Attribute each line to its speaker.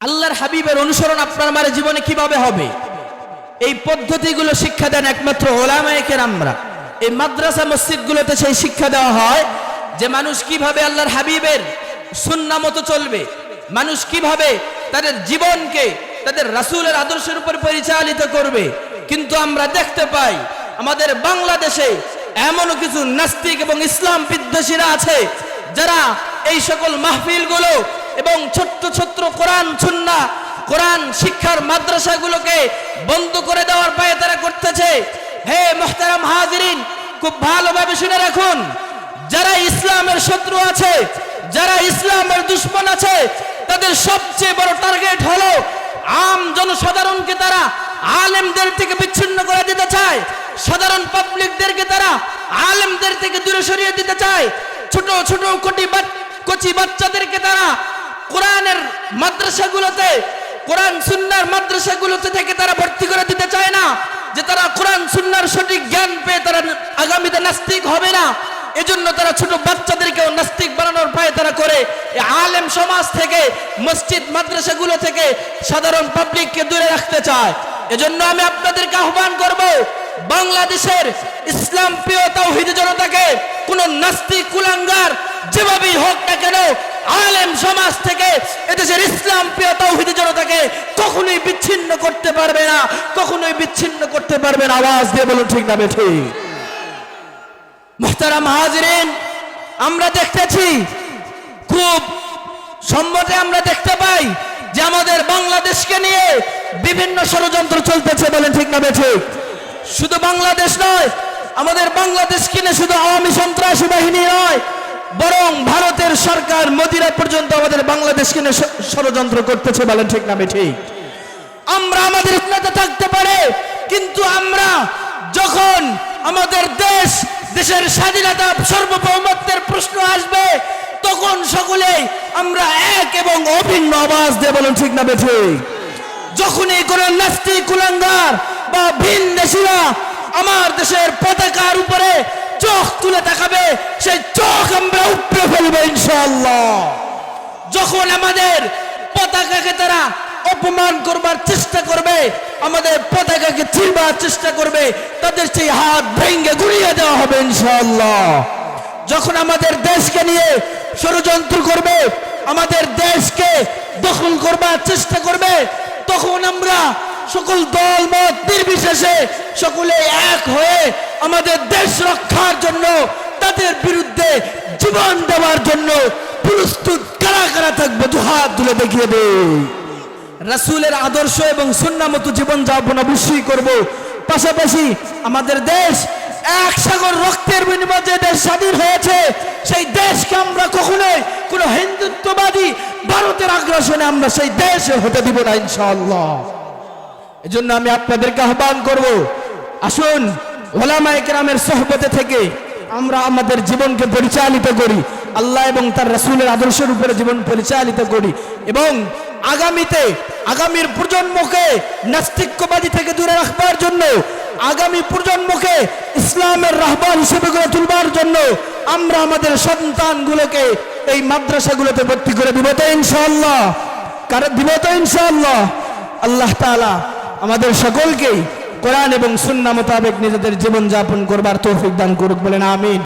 Speaker 1: আল্লাহর হাবিবের অনুসরণ আপনার আমার জীবনে কীভাবে হবে? এই পদ্ধতিগুলো শিক্ষা দেন একমাত্র ওলামায়কের আমরা এই মাদ্রাসা মসজিদগুলোতে সেই শিক্ষা দেওয়া হয় যে মানুষ কীভাবে আল্লাহর হাবিবের সুন্না মতো চলবে, মানুষ কীভাবে তাদের জীবনকে, তাদের রাসূলের আদর্শের উপর পরিচালিত করবে। কিন্তু আমরা দেখতে পাই, আমাদের বাংলাদেশে এমনও কিছু নাস্তিক এবং ইসলাম বিদ্বেষীরা আছে যারা এই সকল মাহফিলগুলো এবং ছোট্ট ছোট্ট কোরআন সুন্না, কোরআন শিক্ষার মাদ্রাসাগুলোকে বন্ধ করে দেওয়ার পায়ে তারা করতেছে। হে মোহতারাম হাজিরিন, খুব ভালোভাবে শুনে রাখুন, যারা ইসলামের শত্রু আছে, যারা ইসলামের দুশ্মন আছে, তাদের সবচেয়ে বড় টার্গেট হলো আম জনসাধারণকে তারা আলেমদের থেকে বিচ্ছিন্ন করে দিতে চায়, সাধারণ পাবলিকদেরকে তারা আলেমদের থেকে দূরে সরিয়ে দিতে চায়, ছোট ছোট কোটি কচি বাচ্চাদেরকে তারা মাদ্রাসাগুলোতে, কোরআন, সুন্নার মাদ্রাসাগুলোতে থেকে তারা ভর্তি করে দিতে চায় না, যে তারা কোরআন, সুন্নার সঠিক জ্ঞান পেয়ে তারা আগামীতে নাস্তিক হবে না। এজন্য তারা ছোট বাচ্চাদেরকেও নাস্তিক বানানোর পায়ে তারা করে। আলেম সমাজ থেকে, মসজিদ, মাদ্রাসাগুলো থেকে সাধারণ পাবলিককে দূরে রাখতে চায়। এজন্য আমি আপনাদেরকে আহ্বান করব, বাংলাদেশের ইসলাম প্রিয় তাওহিদি জনতাকে কোন নাস্তিক কুলাঙ্গার যেভাবেই হোক না কেন আলেম সমাজ থেকে এদেশের ইসলাম প্রিয় তাওহিদি জনতাকে কখনোই বিচ্ছিন্ন করতে পারবে না, কখনোই বিচ্ছিন্ন করতে পারবে না। আওয়াজ দিয়ে বলুন, ঠিক না বেঠিক মোহতারাম হাজরিন, আমরা দেখতেছি, খুব সম্মতে আমরা দেখতে পাই যে আমাদের বাংলাদেশকে নিয়ে বিভিন্ন ষড়যন্ত্র চলতেছে বলেন, ঠিক না বেঠিক শুধু বাংলাদেশ নয়, আমাদের বাংলাদেশ কিনে শুধু আওয়ামী সন্ত্রাসী বাহিনী নয় বরং ভারতের সরকার মোদিরা পর্যন্ত আমাদের বাংলাদেশকে ষ- ষড়যন্ত্র করতেছে বলেন ঠিক না বেঠিক আমরা আমাদের উন্নতি থাকতে পারে, কিন্তু আমরা যখন আমাদের দেশ, দেশের স্বাধীনতা সার্বভৌমত্বের প্রশ্ন আসবে, তখন সকলেই আমরা এক এবং অভিন্ন আওয়াজ দিয়ে বলুন ঠিক না বেঠে যখনই কোন নাস্তিক, কুলাঙ্গার বা ভিন দেশিরা আমার দেশের পতাকার উপরে চোখ তুলে তাকাবে সেই চোখ আমরা উপড়ে ফেলব ইনশাআল্লাহ। যখন আমাদের পতাকাকে তারা অপমান করবার চেষ্টা করবে, আমাদের পতাকাকে ছিড়বার চেষ্টা করবে, তাদের সেই হাত ভেঙ্গে গুড়িয়ে দেওয়া হবে ইনশাল্লাহ যখন আমাদের দেশকে নিয়ে ষড়যন্ত্র করবে, আমাদের দেশকে দখল করবার চেষ্টা করবে, তখন আমরা সকল দল, মত নির্বিশেষে সকলে এক হয়ে আমাদের দেশ রক্ষার জন্য, তাদের বিরুদ্ধে জীবন দেওয়ার জন্য প্রস্তুত কারা কারা থাকবে, দু হাত তুলে দেখিয়ে দে। রাসূলের আদর্শ এবং সুন্না মতো জীবন যাপন অবশ্যই করব। পাশাপাশি আমাদের দেশ এক সাগর রক্তের বিনিময়ে যে দেশ স্বাধীন হয়েছে, সেই দেশকে আমরা কখনোই কোনো হিন্দুত্ববাদী ভারতের আগ্রাসনে আমরা সেই দেশে হতে দিব না, ইনশাআল্লাহ। এজন্য আমি আপনাদেরকে আহ্বান করব। আসুন ওলামা একরামের সহবতে থেকে আমরা আমাদের জীবনকে পরিচালিত করি। আল্লাহ এবং তার রাসূলের আদর্শের উপরে জীবন পরিচালিত করি এবং আগামীতে, আগামীর প্রজন্মকে নাস্তিক্যবাদী থেকে দূরে রাখবার জন্য, আগামী প্রজন্মকে ইসলামের রাহবার হিসেবে গড়ে তুলবার জন্য আমরা আমাদের সন্তানগুলোকে এই মাদ্রাসাগুলোতে ভর্তি করে দিব তো ইনশাআল্লাহ। কারণ দিব তো ইনশাআল্লাহ। আল্লাহ তাআলা আমাদের সকলকেই কোরআন এবং সুন্না মোতাবেক নিজেদের জীবন যাপন করবার তৌফিক দান করুক বলেন, আমিন।